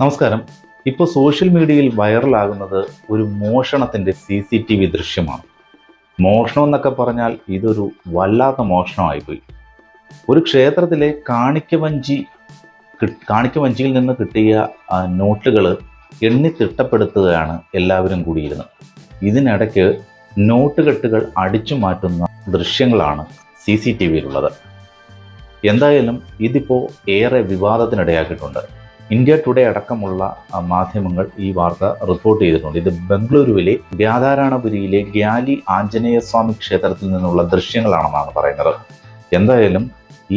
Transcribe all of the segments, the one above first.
നമസ്കാരം. ഇപ്പോൾ സോഷ്യൽ മീഡിയയിൽ വൈറലാകുന്നത് ഒരു മോഷണത്തിന്റെ സി സി ടി വി ദൃശ്യമാണ്. മോഷണം എന്നൊക്കെ പറഞ്ഞാൽ ഇതൊരു വല്ലാത്ത മോഷണമായിപ്പോയി ഒരു ക്ഷേത്രത്തിലെ കാണിക്കവഞ്ചി കാണിക്കവഞ്ചിയിൽ നിന്ന് കിട്ടിയ നോട്ടുകൾ എണ്ണി തിട്ടപ്പെടുത്തുകയാണ് എല്ലാവരും കൂടിയിരുന്നത്. ഇതിനിടയ്ക്ക് നോട്ട് കെട്ടുകൾ അടിച്ചു മാറ്റുന്ന ദൃശ്യങ്ങളാണ് സി സി ടി വിയിലുള്ളത്. എന്തായാലും ഇതിപ്പോൾ ഏറെ വിവാദത്തിനിടയാക്കിയിട്ടുണ്ട്. ഇന്ത്യ ടുഡേ അടക്കമുള്ള മാധ്യമങ്ങൾ ഈ വാർത്ത റിപ്പോർട്ട് ചെയ്തിട്ടുണ്ട്. ഇത് ബംഗളൂരുവിലെ വ്യാധാരാണപുരിയിലെ ഗ്യാലി ആഞ്ജനേയ സ്വാമി ക്ഷേത്രത്തിൽ നിന്നുള്ള ദൃശ്യങ്ങളാണെന്നാണ് പറയുന്നത്. എന്തായാലും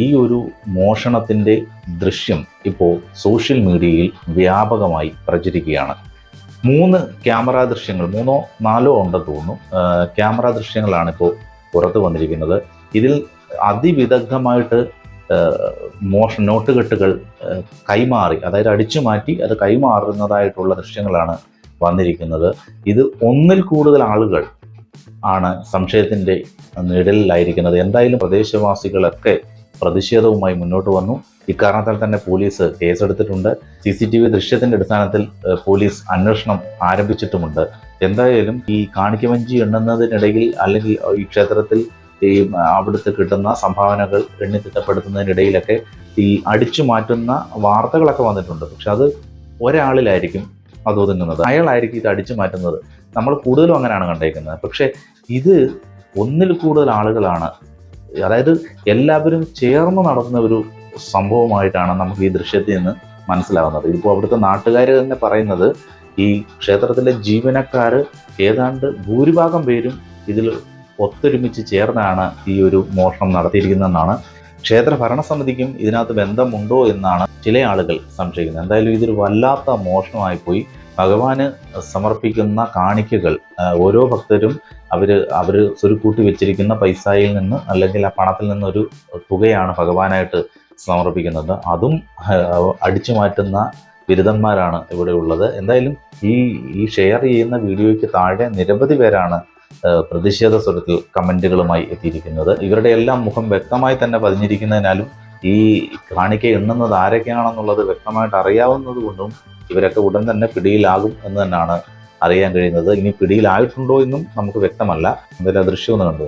ഈ ഒരു മോഷണത്തിന്റെ ദൃശ്യം ഇപ്പോൾ സോഷ്യൽ മീഡിയയിൽ വ്യാപകമായി പ്രചരിക്കുകയാണ്. മൂന്ന് ക്യാമറ ദൃശ്യങ്ങൾ മൂന്നോ നാലോ ഉണ്ടെന്ന് തോന്നുന്നു. ക്യാമറ ദൃശ്യങ്ങളാണ് ഇപ്പോൾ പുറത്തു വന്നിരിക്കുന്നത്. ഇതിൽ അതിവിദഗ്ധമായിട്ട് മോഷ നോട്ടുകെട്ടുകൾ കെട്ടുകൾ കൈമാറി അതായത് അടിച്ചു മാറ്റി അത് കൈമാറുന്നതായിട്ടുള്ള ദൃശ്യങ്ങളാണ് വന്നിരിക്കുന്നത്. ഇത് ഒന്നിൽ കൂടുതൽ ആളുകൾ ആണ് സംശയത്തിന്റെ നിഴലിലായിരിക്കുന്നത്. എന്തായാലും പ്രദേശവാസികളൊക്കെ പ്രതിഷേധവുമായി മുന്നോട്ട് വന്നു. ഇക്കാരണത്താൽ തന്നെ പോലീസ് കേസെടുത്തിട്ടുണ്ട്. സി സി ടി വി ദൃശ്യത്തിന്റെ അടിസ്ഥാനത്തിൽ പോലീസ് അന്വേഷണം ആരംഭിച്ചിട്ടുമുണ്ട്. എന്തായാലും ഈ കാണിക്കവഞ്ചി എണ്ണുന്നതിനിടയിൽ അല്ലെങ്കിൽ ഈ ക്ഷേത്രത്തിൽ ഈ അവിടുത്തെ കിട്ടുന്ന സംഭാവനകൾ എണ്ണിത്തിട്ടപ്പെടുത്തുന്നതിനിടയിലൊക്കെ ഈ അടിച്ചു മാറ്റുന്ന വാർത്തകളൊക്കെ വന്നിട്ടുണ്ട്. പക്ഷെ അത് ഒരാളിലായിരിക്കും അത് ഒതുങ്ങുന്നത്. അയാളായിരിക്കും ഇത് അടിച്ചു മാറ്റുന്നത്. നമ്മൾ കൂടുതലും അങ്ങനെയാണ് കണ്ടേക്കുന്നത്. പക്ഷെ ഇത് ഒന്നിൽ കൂടുതൽ ആളുകളാണ് അതായത് എല്ലാവരും ചേർന്ന് നടത്തുന്ന ഒരു സംഭവമായിട്ടാണ് നമുക്ക് ഈ ദൃശ്യത്തിൽ നിന്ന് മനസ്സിലാവുന്നത്. ഇപ്പോൾ അവിടുത്തെ നാട്ടുകാർ തന്നെ പറയുന്നത് ഈ ക്ഷേത്രത്തിലെ ജീവനക്കാർ ഏതാണ്ട് ഭൂരിഭാഗം പേരും ഇതിൽ ഒത്തൊരുമിച്ച് ചേർന്നാണ് ഈ ഒരു മോഷണം നടത്തിയിരിക്കുന്നതെന്നാണ് ക്ഷേത്ര ഭരണസമിതിക്കും ഇതിനകത്ത് ബന്ധമുണ്ടോ എന്നാണ് ചില ആളുകൾ സംശയിക്കുന്നത്. എന്തായാലും ഇതൊരു വല്ലാത്ത മോഷണമായി പോയി. ഭഗവാന് സമർപ്പിക്കുന്ന കാണിക്കകൾ ഓരോ ഭക്തരും അവർ അവർ സ്വരുക്കൂട്ടി വെച്ചിരിക്കുന്ന പൈസയിൽ നിന്ന് അല്ലെങ്കിൽ ആ പണത്തിൽ നിന്നൊരു തുകയാണ് ഭഗവാനായിട്ട് സമർപ്പിക്കുന്നത്. അതും അടിച്ചു മാറ്റുന്ന ബിരുദന്മാരാണ് ഇവിടെ ഉള്ളത്. എന്തായാലും ഈ ഈ ഷെയർ ചെയ്യുന്ന വീഡിയോയ്ക്ക് താഴെ നിരവധി പേരാണ് പ്രതിഷേധ സ്വരത്തിൽ കമന്റുകളുമായി എത്തിയിരിക്കുന്നത്. ഇവരുടെ എല്ലാം മുഖം വ്യക്തമായി തന്നെ പതിഞ്ഞിരിക്കുന്നതിനാലും ഈ കാണിക്ക എണ്ണുന്നത് ആരൊക്കെയാണെന്നുള്ളത് വ്യക്തമായിട്ട് അറിയാവുന്നത് കൊണ്ടും ഇവരൊക്കെ ഉടൻ തന്നെ പിടിയിലാകും എന്ന് തന്നെയാണ് അറിയാൻ കഴിയുന്നത്. ഇനി പിടിയിലായിട്ടുണ്ടോ എന്നും നമുക്ക് വ്യക്തമല്ല. എന്തായാലും ദൃശ്യം ഒന്ന് കണ്ടു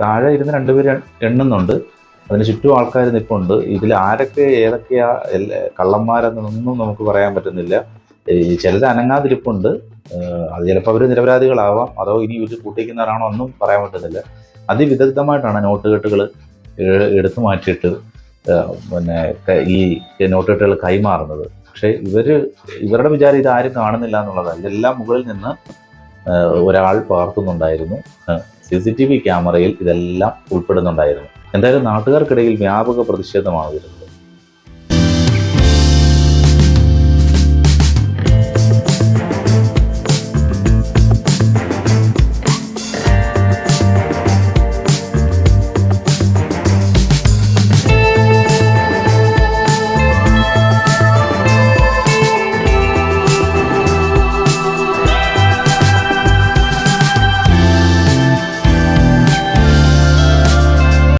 താഴെ ഇരുന്ന് രണ്ടുപേര് എണ്ണുന്നുണ്ട്. അതിന് ചുറ്റും ആൾക്കാർ നിൽപ്പുണ്ട് ഇതിൽ ആരൊക്കെ ഏതൊക്കെയാ കള്ളന്മാരെന്നൊന്നും നമുക്ക് പറയാൻ പറ്റുന്നില്ല. ചിലത് അനങ്ങാതിരിപ്പുണ്ട്. അത് ചിലപ്പോൾ അവർ നിരപരാധികളാവാം. അതോ ഇനി ഇവർ കൂട്ടിക്കുന്നവരാണോ ഒന്നും പറയാൻ പറ്റുന്നില്ല. അതിവിദഗ്ധമായിട്ടാണ് നോട്ടുകെട്ടുകൾ എടുത്തു മാറ്റിയിട്ട് പിന്നെ ഈ നോട്ടുകെട്ടുകൾ കൈമാറുന്നത്. പക്ഷേ ഇവർ ഇവരുടെ വിചാരം ഇത് ആരും കാണുന്നില്ല എന്നുള്ളതല്ല ഇതെല്ലാം മുകളിൽ നിന്ന് ഒരാൾ പകർത്തുന്നുണ്ടായിരുന്നു. സി സി ടി വി ക്യാമറയിൽ ഇതെല്ലാം ഉൾപ്പെടുന്നുണ്ടായിരുന്നു. എന്തായാലും നാട്ടുകാർക്കിടയിൽ വ്യാപക പ്രതിഷേധമാണ് വരുന്നത്